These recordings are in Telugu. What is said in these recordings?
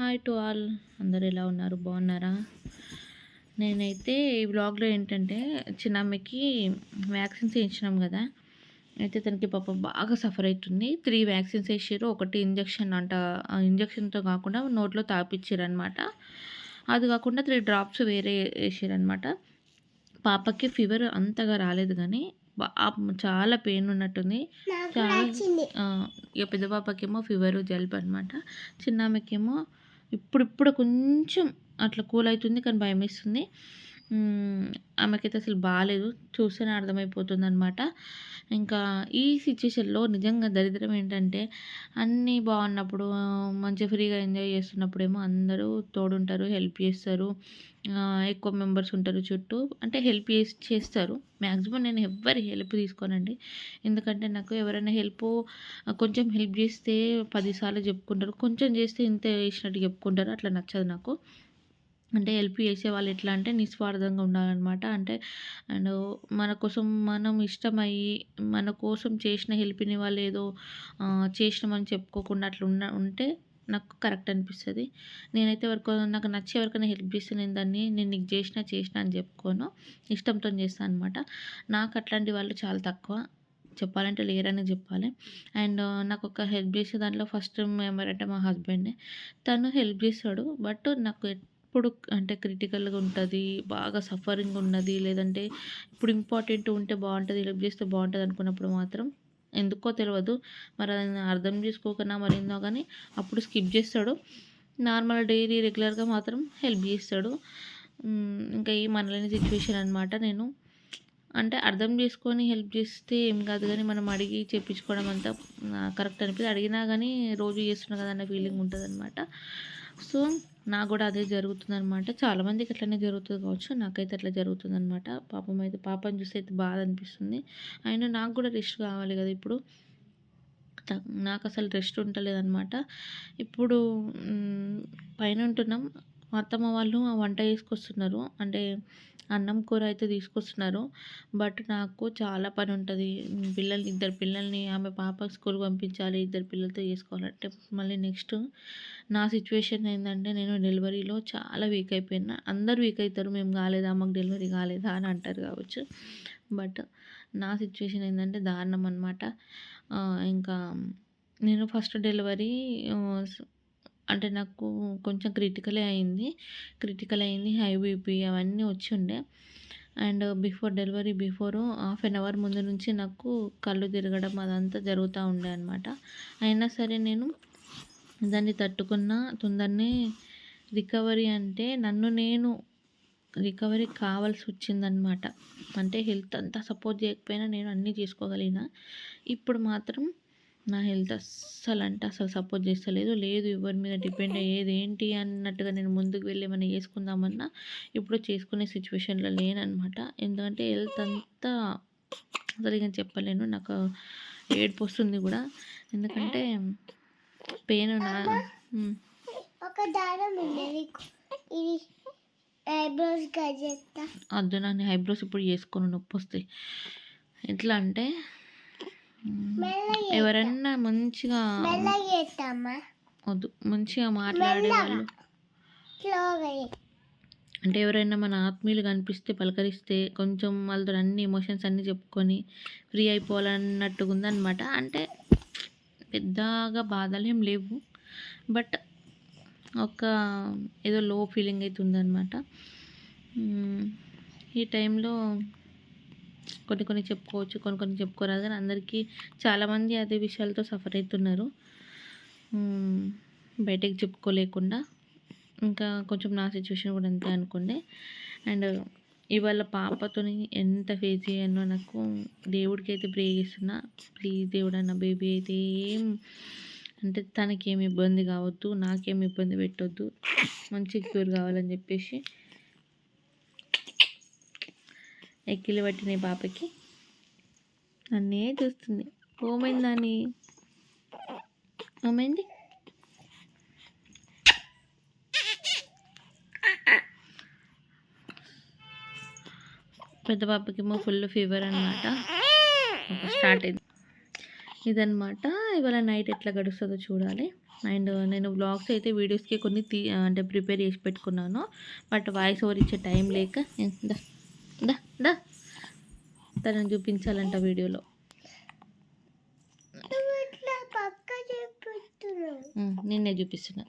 హాయ్ టు ఆల్ అందరు ఎలా ఉన్నారు? బాగున్నారా? నేనైతే ఈ వ్లాగ్లో ఏంటంటే చిన్నమ్మకి వ్యాక్సిన్స్ వేయించినాం కదా. అయితే తనకి పాప బాగా సఫర్ అవుతుంది. త్రీ వ్యాక్సిన్స్ వేసారు ఒకటి ఇంజక్షన్ అంట ఇంజక్షన్తో కాకుండా నోట్లో తాపిచ్చారు అనమాట అది కాకుండా త్రీ డ్రాప్స్ వేరే వేసారనమాట పాపకి ఫీవర్ అంతగా రాలేదు కానీ చాలా పెయిన్ ఉన్నట్టుంది. చాలా ఇక పెద్ద పాపకేమో ఫీవర్ జలుబు అనమాట చిన్న ఆమెకేమో ఇప్పుడిప్పుడు కొంచెం అట్లా కూల్ అవుతుంది కానీ భయం వేస్తుంది ఆమెకైతే అసలు బాగాలేదు చూస్తేనే అర్థమైపోతుంది అనమాట ఇంకా ఈ సిచ్యుయేషన్లో నిజంగా దరిద్రం ఏంటంటే అన్నీ బాగున్నప్పుడు మంచి మంచిగా ఫ్రీగా ఎంజాయ్ చేస్తున్నప్పుడేమో అందరూ తోడుంటారు హెల్ప్ చేస్తారు. ఎక్కువ మెంబర్స్ ఉంటారు చుట్టూ. అంటే హెల్ప్ చేసి చేస్తారు. మ్యాక్సిమం నేను ఎవరి హెల్ప్ తీసుకోనండి. ఎందుకంటే నాకు ఎవరైనా హెల్ప్ కొంచెం హెల్ప్ చేస్తే పదిసార్లు చెప్పుకుంటారు. కొంచెం చేస్తే ఇంత చేసినట్టు చెప్పుకుంటారు. అట్లా నచ్చదు నాకు. అంటే హెల్ప్ చేసే వాళ్ళు ఎట్లా అంటే నిస్వార్థంగా ఉండాలన్నమాట. అంటే అండ్ మన కోసం మనం ఇష్టమయ్యి మన కోసం చేసిన హెల్ప్ని వాళ్ళు ఏదో చేసినామని చెప్పుకోకుండా అట్లా ఉన్న ఉంటే నాకు కరెక్ట్ అనిపిస్తుంది. నేనైతే వరకు నాకు నచ్చే ఎవరికైనా హెల్ప్ చేస్తే నేను దాన్ని నేను నీకు చేసినా చేసినా అని చెప్పుకోను. ఇష్టంతో చేస్తాను అనమాట నాకు అట్లాంటి వాళ్ళు చాలా తక్కువ. చెప్పాలంటే లేరని చెప్పాలి. అండ్ నాకు ఒక హెల్ప్ చేసే దాంట్లో ఫస్ట్ మెంబర్ అంటే మా హస్బెండే తను హెల్ప్ చేస్తాడు. బట్ నాకు ఎప్పుడు అంటే క్రిటికల్గా ఉంటుంది బాగా సఫరింగ్ ఉన్నది లేదంటే ఇప్పుడు ఇంపార్టెంట్ ఉంటే బాగుంటుంది హెల్ప్ చేస్తే బాగుంటుంది అనుకున్నప్పుడు మాత్రం ఎందుకో తెలియదు మరి అది అర్థం చేసుకోకనా మరి ఏందో కానీ అప్పుడు స్కిప్ చేస్తాడు. నార్మల్ డైలీ రెగ్యులర్గా మాత్రం హెల్ప్ చేస్తాడు. ఇంకా ఈ మనలేని సిచ్యువేషన్ అనమాట నేను. అంటే అర్థం చేసుకొని హెల్ప్ చేస్తే ఏం కాదు కానీ మనం అడిగి చెప్పించుకోవడం అంతా కరెక్ట్ అనిపిస్తుంది అడిగినా కానీ రోజు చేస్తున్నా కదా అన్న ఫీలింగ్ ఉంటుంది అనమాట సో నాకు కూడా అదే జరుగుతుంది అనమాట చాలామందికి అట్లనే జరుగుతుంది కావచ్చు. నాకైతే అట్లా జరుగుతుంది అనమాట పాపం అయితే పాపం చూస్తే అయితే బాధ అనిపిస్తుంది. అయినా నాకు కూడా రెస్ట్ కావాలి కదా ఇప్పుడు. నాకు అసలు రెస్ట్ ఉండలేదన్నమాట. ఇప్పుడు పైన ఉంటున్నాం. మా అత్తమ్మ వాళ్ళు ఆ వంట చేసుకొస్తున్నారు. అంటే అన్నం కూర అయితే తీసుకొస్తున్నారు. బట్ నాకు చాలా పని ఉంటుంది పిల్లల్ని ఇద్దరు పిల్లల్ని ఆమె పాప స్కూల్కి పంపించాలి ఇద్దరు పిల్లలతో చేసుకోవాలంటే మళ్ళీ నెక్స్ట్ నా సిచ్యువేషన్ ఏంటంటే నేను డెలివరీలో చాలా వీక్ అయిపోయినా. అందరు వీక్ అవుతారు మేము కాలేదా? మాకు డెలివరీ కాలేదా? అని అంటారు కావచ్చు. బట్ నా సిచ్యువేషన్ ఏంటంటే దారుణం అనమాట ఇంకా నేను ఫస్ట్ డెలివరీ అంటే నాకు కొంచెం క్రిటికలే అయింది. క్రిటికల్ అయింది హై బీపీ అవన్నీ వచ్చి ఉండే. And before delivery before half an hour ముందు నుంచి నాకు కళ్ళు తిరగడం అదంతా జరుగుతూ ఉండే అనమాట అయినా సరే నేను దాన్ని తట్టుకున్న తొందరనే రికవరీ అంటే నన్ను నేను రికవరీ కావాల్సి వచ్చిందనమాట అంటే హెల్త్ అంతా సపోర్ట్ చేయకపోయినా నేను అన్నీ చేసుకోగలిగిన. ఇప్పుడు మాత్రం నా హెల్త్ అస్సలు అంటే అసలు సపోర్ట్ చేస్తలేదు. లేదు ఎవరి మీద డిపెండ్ అయ్యేది ఏంటి అన్నట్టుగా నేను ముందుకు వెళ్ళి ఏమైనా చేసుకుందామన్నా ఇప్పుడు చేసుకునే సిచ్యువేషన్లో లేననమాట ఎందుకంటే హెల్త్ అంతా అసలు ఇక చెప్పలేను. నాకు ఏడుపు వస్తుంది కూడా. ఎందుకంటే పెయిన్ నా. ఒక దారం ఉన్నది ఇది ఐబ్రోస్ గజెత్తా వద్దు నన్ను ఐబ్రోస్ ఇప్పుడు చేసుకొని నొప్పి వస్తాయి. ఎట్లా అంటే ఎవరన్నా మంచిగా వద్దు మంచిగా మాట్లాడే వాళ్ళు. అంటే ఎవరైనా మన ఆత్మీయులు కనిపిస్తే పలకరిస్తే కొంచెం వాళ్ళతో అన్ని ఎమోషన్స్ అన్నీ చెప్పుకొని ఫ్రీ అయిపోవాలన్నట్టుగా ఉందన్నమాట అంటే పెద్దగా బాధలు ఏం లేవు. బట్ ఒక ఏదో లో ఫీలింగ్ అయితే ఉందన్నమాట. ఈ టైంలో కొన్ని కొన్ని చెప్పుకోవచ్చు కొన్ని కొన్ని చెప్పుకోరాదు. కానీ అందరికీ చాలామంది అదే విషయాలతో సఫర్ అవుతున్నారు. బయటకు చెప్పుకోలేకుండా. ఇంకా కొంచెం నా సిచ్యువేషన్ కూడా అంతే అనుకోండి. అండ్ ఇవాళ పాపతోని ఎంత ఫేస్ చేయనో నాకు దేవుడికి అయితే ప్రే చేస్తున్నా. ప్లీజ్ దేవుడు అన్న బేబీ అయితే ఏం అంటే తనకి ఏమి ఇబ్బంది కావద్దు నాకేం ఇబ్బంది పెట్టొద్దు. మంచి క్యూర్ కావాలని చెప్పేసి ఎక్కిలి పట్టినాయి పాపకి. నన్నే చూస్తుంది. ఓమైందని ఓమైంది పెద్ద పాపకేమో ఫుల్ ఫీవర్ అనమాట స్టార్ట్ అయింది. ఇదనమాట ఇవాళ నైట్ ఎట్లా గడుస్తుందో చూడాలి. అండ్ నేను వ్లాగ్స్ అయితే వీడియోస్కి కొన్ని తీ అంటే ప్రిపేర్ చేసి పెట్టుకున్నాను. బట్ వాయిస్ ఓవర్ ఇచ్చే టైం లేక దా తనని చూపించాలంట వీడియోలో. నిన్నే చూపిస్తున్నా.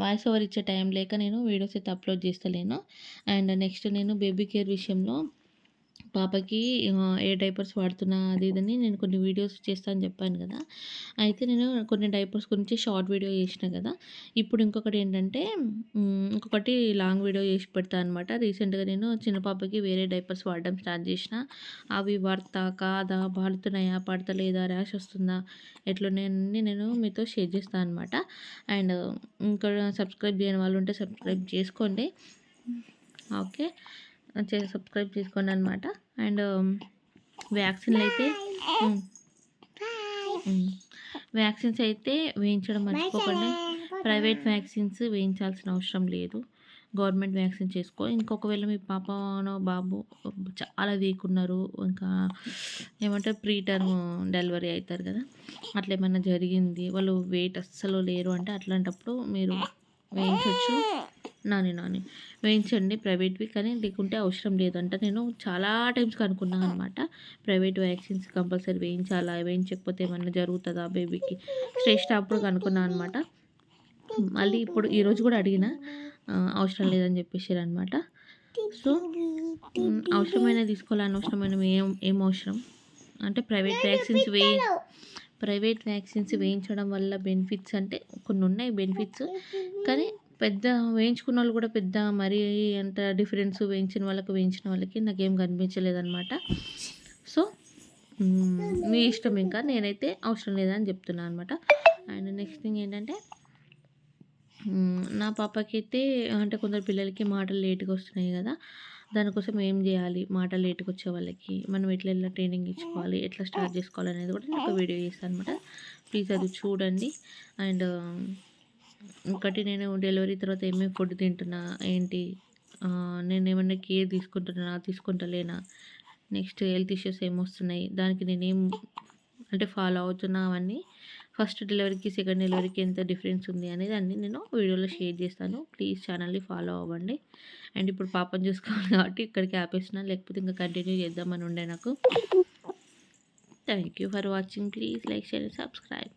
వాయిస్ ఓవర్ ఇచ్చే టైం లేక నేను వీడియోస్ అయితే అప్లోడ్ చేస్తలేను. అండ్ నెక్స్ట్ నేను బేబీ కేర్ విషయంలో పాపకి ఏ డైపర్స్ వాడుతున్నా అది ఇదని నేను కొన్ని వీడియోస్ చేస్తాను చెప్పాను కదా. అయితే నేను కొన్ని డైపర్స్ గురించి షార్ట్ వీడియో చేసిన కదా. ఇప్పుడు ఇంకొకటి ఏంటంటే ఇంకొకటి లాంగ్ వీడియో చేసి పెడతా అనమాట రీసెంట్గా నేను చిన్న పాపకి వేరే డైపర్స్ వాడడం స్టార్ట్ చేసిన. అవి వాడతా కాదా పాడుతున్నాయా పడతలేదా ర్యాష్ వస్తుందా ఎట్లున్నాయన్నీ నేను మీతో షేర్ చేస్తాను అనమాట అండ్ ఇంకా సబ్స్క్రైబ్ చేయని వాళ్ళు ఉంటే సబ్స్క్రైబ్ చేసుకోండి. ఓకే. సబ్స్క్రైబ్ చేసుకోండి అనమాట అండ్ వ్యాక్సిన్లు అయితే. వ్యాక్సిన్స్ అయితే వేయించడం మర్చిపోకండి. ప్రైవేట్ వ్యాక్సిన్స్ వేయించాల్సిన అవసరం లేదు. గవర్నమెంట్ వ్యాక్సిన్ చేసుకో. ఇంకొకవేళ మీ పాపనో బాబు చాలా వీక్ ఉన్నారు ఇంకా ఏమంటారు ప్రీ టర్మ్ డెలివరీ అవుతారు కదా. అట్లా ఏమైనా జరిగింది వాళ్ళు వెయిట్ అస్సలు లేరు అంటే అట్లాంటప్పుడు మీరు వేయించవచ్చు నాని నాని. వేయించండి ప్రైవేట్వి కానీ లేకుంటే అవసరం లేదంట నేను చాలా టైమ్స్ కనుక్కున్నాను అనమాట ప్రైవేట్ వ్యాక్సిన్స్ కంపల్సరీ వేయించాలా వేయించకపోతే ఏమన్నా జరుగుతుందా బేబీకి? శ్రేష్ఠ అప్పుడు కనుక్కున్నాను అనమాట మళ్ళీ ఇప్పుడు ఈరోజు కూడా అడిగిన అవసరం లేదని చెప్పేసారు అనమాట సో అవసరమైన తీసుకోవాలని అవసరమైన ఏం ఏం అవసరం? అంటే ప్రైవేట్ వ్యాక్సిన్స్ వే ప్రైవేట్ వ్యాక్సిన్స్ వేయించడం వల్ల బెనిఫిట్స్ అంటే కొన్ని ఉన్నాయి బెనిఫిట్స్. కానీ పెద్ద వేయించుకున్న వాళ్ళు కూడా పెద్ద మరీ అంత డిఫరెన్స్ వేయించిన వాళ్ళకి వేయించిన వాళ్ళకి నాకేం కనిపించలేదు అనమాట సో మీ ఇష్టం ఇంకా నేనైతే అవసరం లేదని చెప్తున్నాను అనమాట అండ్ నెక్స్ట్ థింగ్ ఏంటంటే నా పాపకైతే అంటే కొందరు పిల్లలకి మాటలు లేట్గా వస్తున్నాయి కదా దానికోసం ఏం చేయాలి? మాటలు లేట్గా వచ్చే వాళ్ళకి మనం ఎట్లా ఎట్లా ట్రైనింగ్ ఇచ్చుకోవాలి? ఎట్లా స్టార్ట్ చేసుకోవాలి అనేది కూడా నేను ఒక వీడియో చేస్తాను అనమాట ప్లీజ్ అది చూడండి. అండ్ ఒకటి నేను డెలివరీ తర్వాత ఏమేమి ఫుడ్ తింటున్నా ఏంటి? నేను ఏమన్నా కేర్ తీసుకుంటున్నా తీసుకుంటలేనా? నెక్స్ట్ హెల్త్ ఇష్యూస్ ఏమొస్తున్నాయి? దానికి నేనేం అంటే ఫాలో అవుతున్నా అవన్నీ. ఫస్ట్ డెలివరీకి సెకండ్ డెలివరీకి ఎంత డిఫరెన్స్ ఉంది అనేది అన్ని నేను వీడియోలో షేర్ చేస్తాను. ప్లీజ్ ఛానల్ని ఫాలో అవ్వండి. అండ్ ఇప్పుడు పాపం చూసుకోవాలి కాబట్టి ఇక్కడికి ఆపేసిన లేకపోతే ఇంకా కంటిన్యూ చేద్దామని ఉండే నాకు. Thank you for watching please like share subscribe